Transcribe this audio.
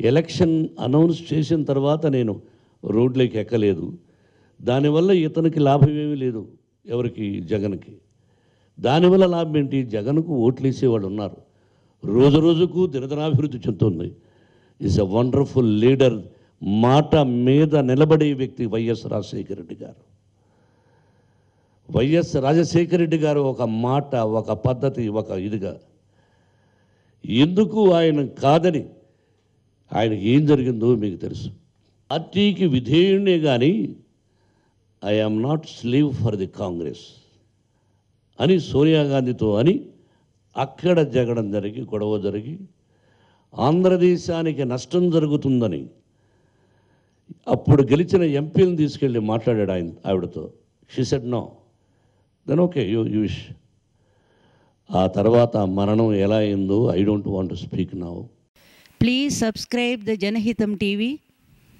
Election announce చేసిన తర్వాత నేను రోడ్లోకి ఎక్కలేదు. దానివల్ల ఇతనికి లాభం ఏమీ లేదు ఎవరికి? జగన్కి. దానివల్ల లాభం ఏంటి? జగన్కు ఓట్లు వాళ్ళు ఉన్నారు. రోజు రోజుకు దినదనాభివృద్ధి చెందుతుంది. ఈజ్ అ వండర్ఫుల్ లీడర్ మాట మీద నిలబడే వ్యక్తి వైఎస్ రాజశేఖర రెడ్డి గారు. వైఎస్ రాజశేఖర రెడ్డి గారు ఒక మాట ఒక పద్ధతి ఒక ఇదిగా. ఎందుకు ఆయన కాదని ఆయనకి ఏం జరిగిందో మీకు తెలుసు. పార్టీకి విధేయుడే కానీ I am not slave for the Congress అని సోనియా గాంధీతో అని అక్కడ జగడం జరిగి గొడవ జరిగి ఆంధ్రదేశానికి నష్టం జరుగుతుందని అప్పుడు గెలిచిన ఎంపీలను తీసుకెళ్ళి మాట్లాడాడు ఆయన ఆవిడతో. She said no then okay you యూష్ ఆ తర్వాత మరణం ఎలా అయిందో I don't want to speak now Please subscribe the Janahitam TV